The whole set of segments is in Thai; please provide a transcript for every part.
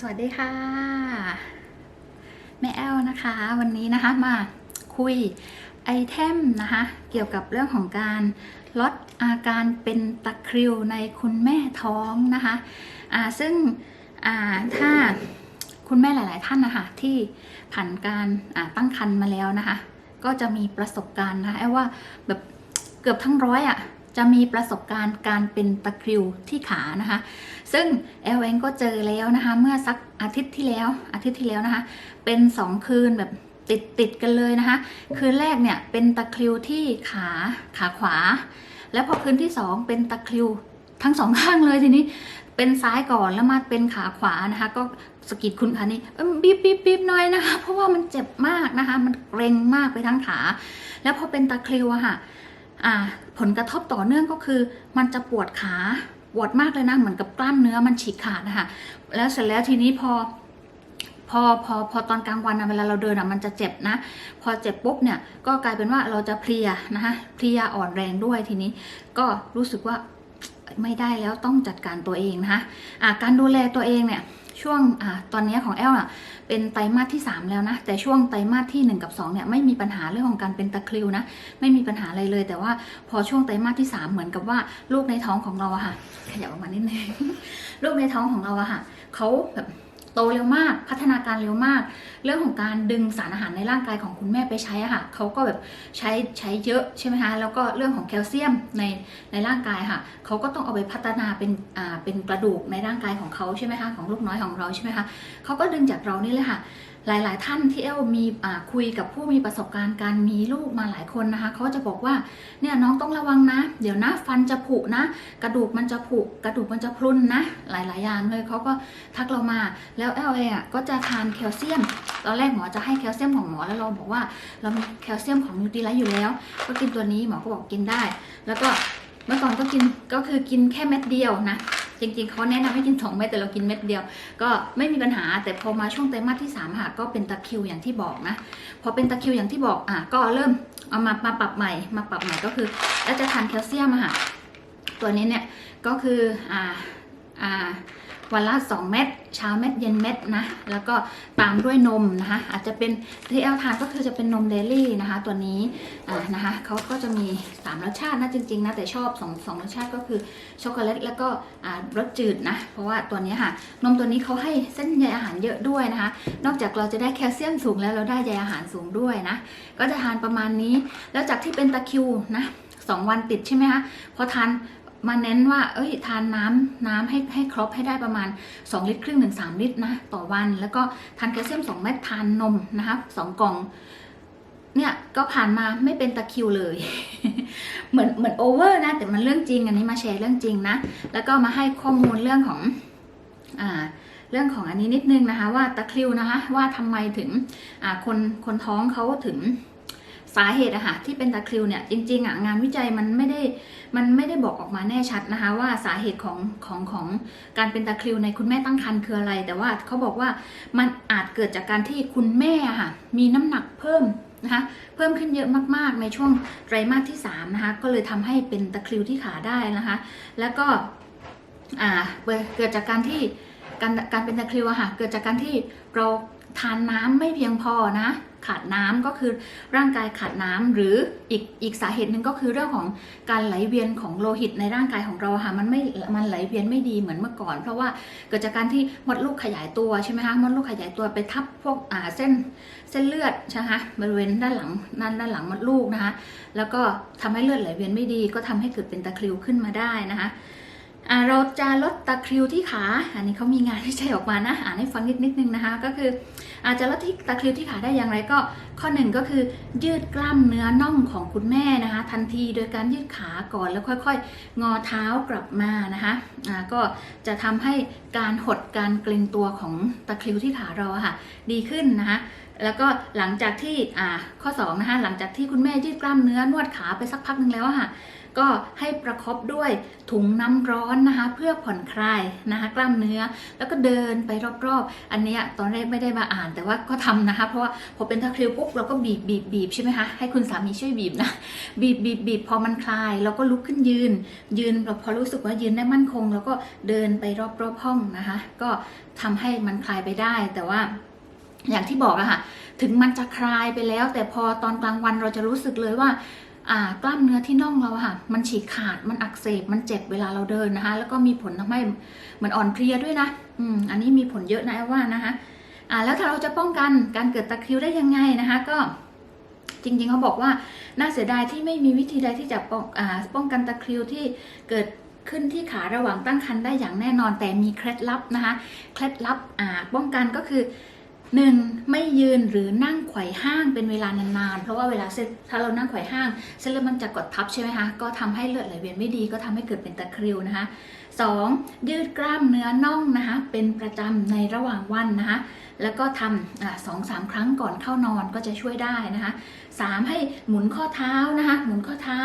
สวัสดีค่ะ แม่แอลนะคะ วันนี้นะคะมาคุยไอเทมนะคะ เกี่ยวกับเรื่องของการลดอาการเป็นตะคริวในคุณแม่ท้องนะคะอ่าซึ่งอ่าถ้าคุณแม่หลาย ๆ ท่านนะคะที่ผ่านการอ่าตั้งครรภ์มาแล้วนะคะ ก็จะมีประสบการณ์นะคะแอลว่าแบบเกือบทั้งร้อยอะ่ะ จะมีประสบการณ์การเป็นตะคริวที่ขานะคะ ซึ่งแอลเองก็เจอแล้วนะคะเมื่อสักอาทิตย์ที่แล้วอาทิตย์ที่แล้วนะคะ เป็นสองคืนแบบติดติดกันเลยนะคะ คืนแรกเนี่ยเป็นตะคริวที่ขาขาขวา แล้วพอคืนที่สองเป็นตะคริวทั้งสองข้างเลยทีนี้เป็นซ้ายก่อนแล้วมาเป็นขาขวานะคะ ก็สกิดคุณคะนี่บีบบีบบีบหน่อยนะคะ เพราะว่ามันเจ็บมากนะคะ มันเกร็งมากไปทั้งขา แล้วพอเป็นตะคริวอะค่ะ ผลกระทบต่อเนื่องก็คือ มันจะปวดขาปวดมากเลยนะเหมือนกับกล้ามเนื้อมันฉีกขาดนะคะแล้วเสร็จแล้วทีนี้พอพอพอพอตอนกลางวันนะเวลาเราเดินอะมันจะเจ็บนะ พอเจ็บปุ๊บเนี่ยก็กลายเป็นว่าเราจะเพลียนะคะเพลียอ่อนแรงด้วยทีนี้ ก็รู้สึกว่าไม่ได้แล้วต้องจัดการตัวเองนะคะอ่าการดูแลตัวเองเนี่ย ช่วงอตอนนี้ของแอลอะเป็นไตรมาสที่ 3 แล้วนะ แต่ช่วงไตรมาสที่ 1 กับ2เนี่ยไม่มีปัญหาเรื่องของการเป็นตะคริวนะ ไม่มีปัญหาอะไรเลย แต่ว่าพอช่วงไตรมาสที่ 3 เหมือนกับว่าลูกในท้องของเราอะค่ะขยับออกมานิดนึงลูกในท้องของเราอะค่ะเขาแบบ โตเร็วมาก พัฒนาการเร็วมาก เรื่องของการดึงสารอาหารในร่างกายของคุณแม่ไปใช้อะค่ะเขาก็แบบใช้ใช้เยอะใช่ไหมคะแล้วก็เรื่องของแคลเซียมในในร่างกายค่ะเขาก็ต้องเอาไปพัฒนาเป็นอ่าเป็นกระดูกในร่างกายของเขาใช่ไหมคะของลูกน้อยของเราใช่ไหมคะเขาก็ดึงจากเรานี่เลยค่ะ หลาย ๆ ท่านที่เอลมีคุยกับผู้มีประสบการณ์การมีลูกมาหลายคนนะคะเขาจะบอกว่าเนี่ยน้องต้องระวังนะ เดี๋ยวนะฟันจะผุนะ กระดูกมันจะผุกระดูกมันจะพรุนนะ หลาย ๆ อย่างเลยเขาก็ทักเรามาแล้วเอลเองอะก็จะทานแคลเซียม ตอนแรกหมอจะให้แคลเซียมของหมอแล้วเราบอกว่าเรามีแคลเซียมของนิวตรีไลท์อยู่แล้ว ก็กินตัวนี้หมอก็บอกกินได้ แล้วก็เมื่อก่อนก็กินก็คือกินแค่เม็ดเดียวนะ จริงๆเขาแนะนำให้กินสองเม็ดแต่เรากินเม็ดเดียว ก็ไม่มีปัญหาแต่พอมาช่วงไตรมาสที่3ค่ะก็เป็นตะคิวอย่างที่บอกนะพอเป็นตะคิวอย่างที่บอกอะก็เริ่มเอามามาปรับใหม่มาปรับใหม่ก็คือแล้วจะทานแคลเซียมค่ะตัวนี้เนี่ยก็คืออ่าอ่า วันละ 2 เม็ดเช้าเม็ดเย็นเม็ดนะ แล้วก็ตามด้วยนมนะคะอาจจะเป็นที่แอลทานก็คือจะเป็นนมเดลี่นะคะ ตัวนี้นะคะเขาก็จะมี 3 รสชาตินะจริงๆนะแต่ชอบ2 2รสชาติก็คือช็อกโกแลตแล้วก็รสจืดนะ เพราะว่าตัวนี้ค่ะ นมตัวนี้เขาให้เส้นใยอาหารเยอะด้วยนะคะ นอกจากเราจะได้แคลเซียมสูงแล้วเราได้ใยอาหารสูงด้วยนะ ก็จะทานประมาณนี้ แล้วจากที่เป็นตะคิวนะสองวันติดใช่ไหมคะพอทาน มาเน้นว่า เอ้ย ทานน้ำน้ำให้ให้ครบให้ได้ประมาณ 2 ลิตรครึ่งถึง3ลิตรนะต่อวัน แล้วก็ทานแคลเซียม 2 เม็ดทานนมนะคะสองกล่อง เนี่ยก็ผ่านมาไม่เป็นตะคริวเลย เหมือนเหมือนโอเวอร์นะ แต่มันเรื่องจริงอันนี้มาแชร์เรื่องจริงนะ แล้วก็มาให้ข้อมูลเรื่องของอ่าเรื่องของอันนี้นิดนึงนะคะ ว่าตะคริวนะคะ ว่าทำไมถึงอ่าคนคนท้องเขาถึง สาเหตุอะค่ะที่เป็นตะคริวเนี่ยจริงๆอะงานวิจัยมันไม่ได้มันไม่ได้บอกออกมาแน่ชัดนะคะว่าสาเหตุของของของการเป็นตะคริวในคุณแม่ตั้งครรภ์คืออะไร แต่ว่าเขาบอกว่ามันอาจเกิดจากการที่คุณแม่อะค่ะมีน้ำหนักเพิ่มนะคะเพิ่มขึ้นเยอะมากๆในช่วงไตรมาสที่3นะคะก็เลยทำให้เป็นตะคริวที่ขาได้นะคะ แล้วก็อ่าเกิดจากการที่การการเป็นตะคริวอะค่ะเกิดจากการที่เราทานน้ำไม่เพียงพอนะ ขาดน้ำก็คือร่างกายขาดน้ำหรืออีกอีกสาเหตุหนึ่งก็คือเรื่องของการไหลเวียนของโลหิตในร่างกายของเราค่ะมันไม่มันไหลเวียนไม่ดีเหมือนเมื่อก่อน เพราะว่าเกิดจากการที่มดลูกขยายตัวใช่ไหมคะมดลูกขยายตัวไปทับพวกอ่าเส้นเส้นเลือดใช่ไหมคะบริเวณด้านหลังด้านด้านหลังมดลูกนะคะแล้วก็ทำให้เลือดไหลเวียนไม่ดี ก็ทำให้เกิดเป็นตะคริวขึ้นมาได้นะคะ เราจะลดตะคริวที่ขา อันนี้เขามีงานวิจัยออกมานะ อ่านให้ฟังนิดนิดนึงนะคะ ก็คืออาจจะลดที่ตะคริวที่ขาได้อย่างไรก็ข้อหนึ่งก็คือยืดกล้ามเนื้อน่องของคุณแม่นะคะ ทันทีโดยการยืดขาก่อนแล้วค่อยๆ งอเท้ากลับมานะคะอ่าก็จะทำให้การหดการเกร็งตัวของตะคริวที่ขาเราค่ะ ดีขึ้นนะคะ แล้วก็หลังจากที่อ่าข้อ2นะคะหลังจากที่คุณแม่ยืดกล้ามเนื้อนวดขาไปสักพักหนึ่งแล้วค่ะก็ให้ประคบด้วยถุงน้ำร้อนนะคะ เพื่อผ่อนคลายนะคะกล้ามเนื้อแล้วก็เดินไปรอบๆ อันนี้ตอนแรกไม่ได้มาอ่านแต่ว่าก็ทำนะคะ เพราะว่าพอเป็นตะคริวปุ๊บเราก็บีบบีบบีบใช่ไหมคะให้คุณสามีช่วยบีบนะบีบบีบบีบพอมันคลายเราก็ลุกขึ้นยืน ยืนพอรู้สึกว่ายืนได้มั่นคง แล้วก็เดินไปรอบๆห้องนะคะ ก็ทำให้มันคลายไปได้แต่ว่า อย่างที่บอกอะค่ะ ถึงมันจะคลายไปแล้ว แต่พอตอนกลางวันเราจะรู้สึกเลยว่ากล้ามเนื้อที่น่องเราค่ะ มันฉีกขาดมันอักเสบมันเจ็บเวลาเราเดินนะคะ แล้วก็มีผลทำให้เหมันอ่อนเพลียด้วยนะอืมอันนี้มีผลเยอะนะแอลว่านะคะอ่าแล้วถ้าเราจะป้องกันการเกิดตะคริวได้ยังไงนะคะ ก็จริงๆเขาบอกว่าน่าเสียดายที่ไม่มีวิธีใดที่จะป้องอ่าป้องกันตะคริวที่เกิดขึ้นที่ขาระหว่างตั้งครรภ์ได้อย่างแน่นอนแต่มีเคล็ดลับนะคะ เคล็ดลับอ่าป้องกันก็คือ หนึ่งไม่ยืนหรือนั่งไขว่ห้างเป็นเวลานานๆ เพราะว่าเวลาเส้นถ้าเรานั่งไขว่ห้างเส้นเลือดมันจะกดทับใช่ไหมคะ ก็ทำให้เลือดไหลเวียนไม่ดีก็ทำให้เกิดเป็นตะคริวนะคะ สองยืดกล้ามเนื้อน่องนะคะเป็นประจำในระหว่างวันนะคะแล้วก็ทำสองสามครั้งก่อนเข้านอนก็จะช่วยได้นะคะสามให้หมุนข้อเท้านะคะหมุนข้อเท้า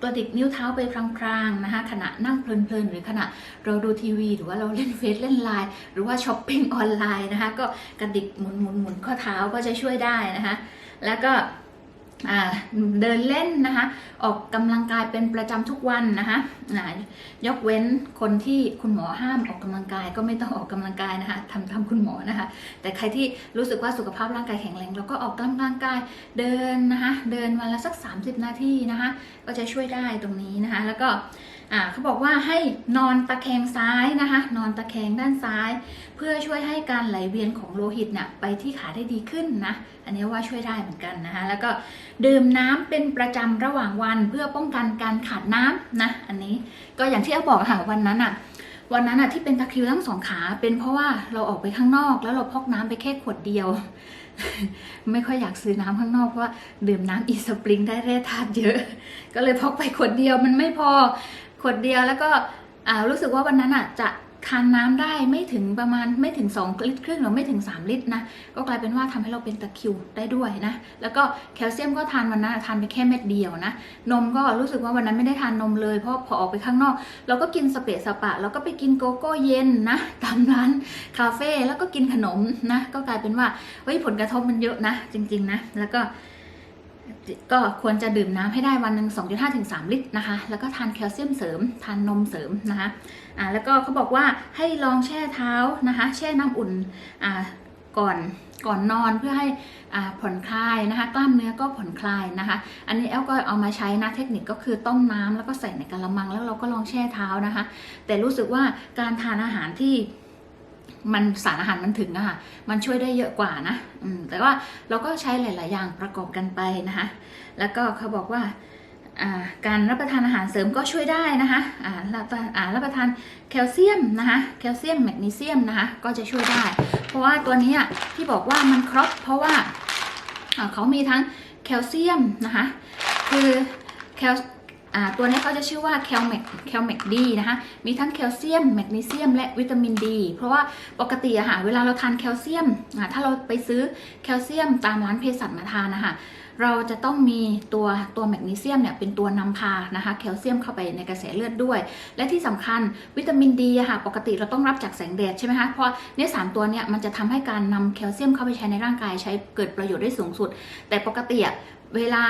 กระดิกนิ้วเท้าไปพลางๆนะคะขณะนั่งเพลินๆ หรือขณะเราดูทีวี หรือว่าเราเล่นเฟซเล่นไลน์หรือว่าช้อปปิ้งออนไลน์นะคะก็กระดิกหมุนหมุนหมุนข้อเท้าก็จะช่วยได้นะคะแล้วก็ เดินเล่นนะคะ ออกกำลังกายเป็นประจำทุกวันนะคะยกเว้นคนที่คุณหมอห้ามออกกำลังกายก็ไม่ต้องออกกำลังกายนะคะทำทำคุณหมอนะคะ แต่ใครที่รู้สึกว่าสุขภาพร่างกายแข็งแรงเราก็ออกกำลังกายเดินนะคะ เดินวันละสัก 30 นาทีนะคะ ก็จะช่วยได้ตรงนี้นะคะ แล้วก็ อ่าเขาบอกว่าให้นอนตะแคงซ้ายนะคะ นอนตะแคงด้านซ้าย เพื่อช่วยให้การไหลเวียนของโลหิตเนี่ยไปที่ขาได้ดีขึ้นนะ อันนี้ว่าช่วยได้เหมือนกันนะคะ แล้วก็ดื่มน้ำเป็นประจำระหว่างวันเพื่อป้องกันการขาดน้ำนะ อันนี้ก็อย่างที่เอาบอกค่ะวันนั้นอะวันนั้นอะที่เป็นตะคริวทั้งสองขาเป็นเพราะว่าเราออกไปข้างนอก แล้วเราพกน้ำไปแค่ขวดเดียว ไม่ค่อยอยากซื้อน้ำข้างนอกเพราะว่าดื่มน้ำอีสปริงได้แร่ธาตุเยอะ ก็เลยพกไปขวดเดียวมันไม่พอ ขวดเดียวแล้วก็รู้สึกว่าวันนั้นอะจะทานน้ำได้ไม่ถึงประมาณไม่ถึง 2 ลิตรครึ่งหรือไม่ถึง 3 ลิตรนะ ก็กลายเป็นว่าทำให้เราเป็นตะคิวได้ด้วยนะ แล้วก็แคลเซียมก็ทานวันนั้นทานไปแค่เม็ดเดียวนะ นมก็รู้สึกว่าวันนั้นไม่ได้ทานนมเลยเพราะพอออกไปข้างนอก เราก็กินสเปะสปะเราก็ไปกินโกโก้เย็นนะ ตามร้านคาเฟ่แล้วก็กินขนมนะ ก็กลายเป็นว่าเฮ้ยผลกระทบมันเยอะนะ จริง ๆนะ แล้วก็ ก็ควรจะดื่มน้ำให้ได้วันหนึ่ง2.5ถึง3ลิตรนะคะ แล้วก็ทานแคลเซียมเสริม ทานนมเสริมนะคะอ่าแล้วก็เขาบอกว่าให้ลองแช่เท้านะคะ แช่น้ำอุ่นอ่าก่อนก่อนนอนเพื่อให้อ่าผ่อนคลายนะคะ กล้ามเนื้อก็ผ่อนคลายนะคะ อันนี้แอลก็เอามาใช้นะเทคนิคก็คือต้มน้ำแล้วก็ใส่ในกะละมังแล้วเราก็ลองแช่เท้านะคะ แต่รู้สึกว่าการทานอาหารที่ มันสารอาหารมันถึงอะค่ะ มันช่วยได้เยอะกว่านะอืมแต่ว่าเราก็ใช้หลาย ๆ อย่างประกอบกันไปนะคะ แล้วก็เขาบอกว่าการรับประทานอาหารเสริมก็ช่วยได้นะคะรับประรับประทานแคลเซียมนะคะแคลเซียมแมกนีเซียมนะคะก็จะช่วยได้ เพราะว่าตัวนี้อะที่บอกว่ามันครบเพราะว่าเขามีทั้งแคลเซียมนะคะคือแคล ตัวนี้เขาจะชื่อว่าแคลแมกแคลแมกดีนะคะ มีทั้งแคลเซียม แมกนีเซียม และวิตามินดี เพราะว่าปกติอะค่ะเวลาเราทานแคลเซียม ถ้าเราไปซื้อแคลเซียมตามร้านเภสัชมาทานนะคะเราจะต้องมีตัวตัวแมกนีเซียมเนี่ยเป็นตัวนำพานะคะแคลเซียมเข้าไปในกระแสเลือดด้วย และที่สำคัญวิตามินดีอะค่ะปกติเราต้องรับจากแสงแดดใช่ไหมคะเพราะเนี่ยสามตัวเนี่ยมันจะทำให้การนำแคลเซียมเข้าไปใช้ในร่างกายใช้เกิดประโยชน์ได้สูงสุด แต่ปกติเวลา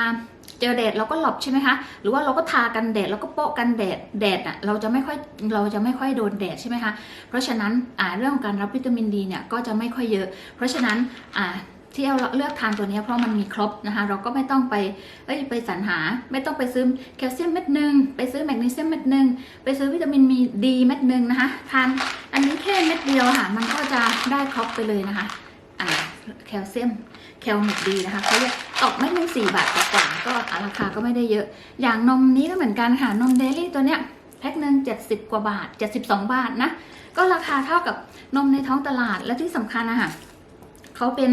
เจอแดดเราก็หลบใช่ไหมคะ หรือว่าเราก็ทากันแดดแล้วก็โปะกันแดดแดดอะเราจะไม่ค่อยเราจะไม่ค่อยโดนแดดใช่ไหมคะ เพราะฉะนั้นอ่าเรื่องของการรับวิตามินดีเนี่ยก็จะไม่ค่อยเยอะ เพราะฉะนั้นอ่าที่เราเลือกทานตัวนี้เพราะมันมีครบนะคะ เราก็ไม่ต้องไปเอ้ยไปสรรหา ไม่ต้องไปซื้อแคลเซียมเม็ดหนึ่งไปซื้อแมกนีเซียมเม็ดหนึ่งไปซื้อวิตามินมีดีเม็ดหนึ่งนะคะทานอันนี้แค่เม็ดเดียวค่ะ มันก็จะได้ครบไปเลยนะคะอ่าแคลเซียม แคลเมกดีนะคะเขาเรียกตกเม็ดหนึ่งสี่บาทกว่าก็ราคาก็ไม่ได้เยอะ อย่างนมนี้ก็เหมือนกันค่ะนมเดลี่ตัวเนี้ยแพ็คหนึ่งเจ็ดสิบกว่าบาทเจ็ดสิบสองบาทนะ ก็ราคาเท่ากับนมในท้องตลาดและที่สำคัญนะคะเขาเป็น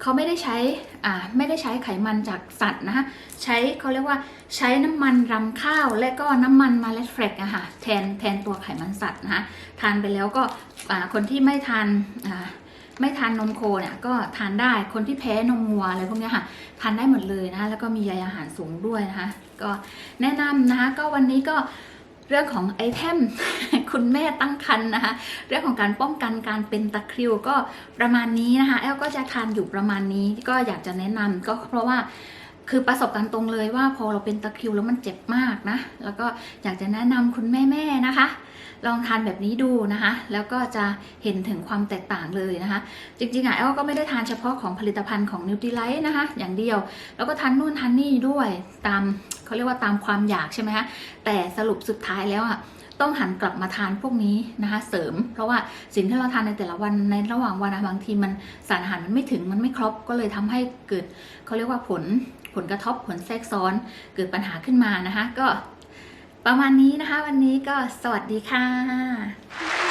เขาไม่ได้ใช้อ่าไม่ได้ใช้ไขมันจากสัตว์นะคะใช้เขาเรียกว่าใช้น้ำมันรำข้าว และก็น้ำมันมาเลตเฟรกอะค่ะแทนแทนตัวไขมันสัตว์นะคะทานไปแล้วก็อ่าคนที่ไม่ทานอ่า ไม่ทานนมโคเนี่ยก็ทานได้คนที่แพ้นมวัวอะไรพวกนี้ค่ะทานได้หมดเลยนะคะแล้วก็มีใยอาหารสูงด้วยนะคะก็แนะนำนะคะก็วันนี้ก็เรื่องของไอเทมคุณแม่ตั้งครรภ์นะคะ เรื่องของการป้องกันการเป็นตะคริวก็ประมาณนี้นะคะแอลก็จะทานอยู่ประมาณนี้ก็อยากจะแนะนำก็เพราะว่า คือประสบการณ์ตรงเลยว่าพอเราเป็นตะคริวแล้วมันเจ็บมากนะ แล้วก็อยากจะแนะนำคุณแม่ๆนะคะ ลองทานแบบนี้ดูนะคะ แล้วก็จะเห็นถึงความแตกต่างเลยนะคะ จริงๆอะแอลก็ไม่ได้ทานเฉพาะของผลิตภัณฑ์ของนิวต i ไลท์นะคะ อย่างเดียว แล้วก็ทานนู่นทานนี่ด้วยตามเขาเรียกว่าตามความอยากใช่ไหมคะแต่สรุปสุดท้ายแล้วอะต้องหันกลับมาทานพวกนี้นะคะ เสริม เพราะว่าสิ่งที่เราทานในแต่ละวันในระหว่างวันบางทีมันสารอาหารมันไม่ถึงมันไม่ครบก็เลยทำให้เกิดเขาเรียกว่าผล ผลกระทบผลแทรกซ้อนเกิดปัญหาขึ้นมานะคะ ก็ประมาณนี้นะคะ วันนี้ก็สวัสดีค่ะ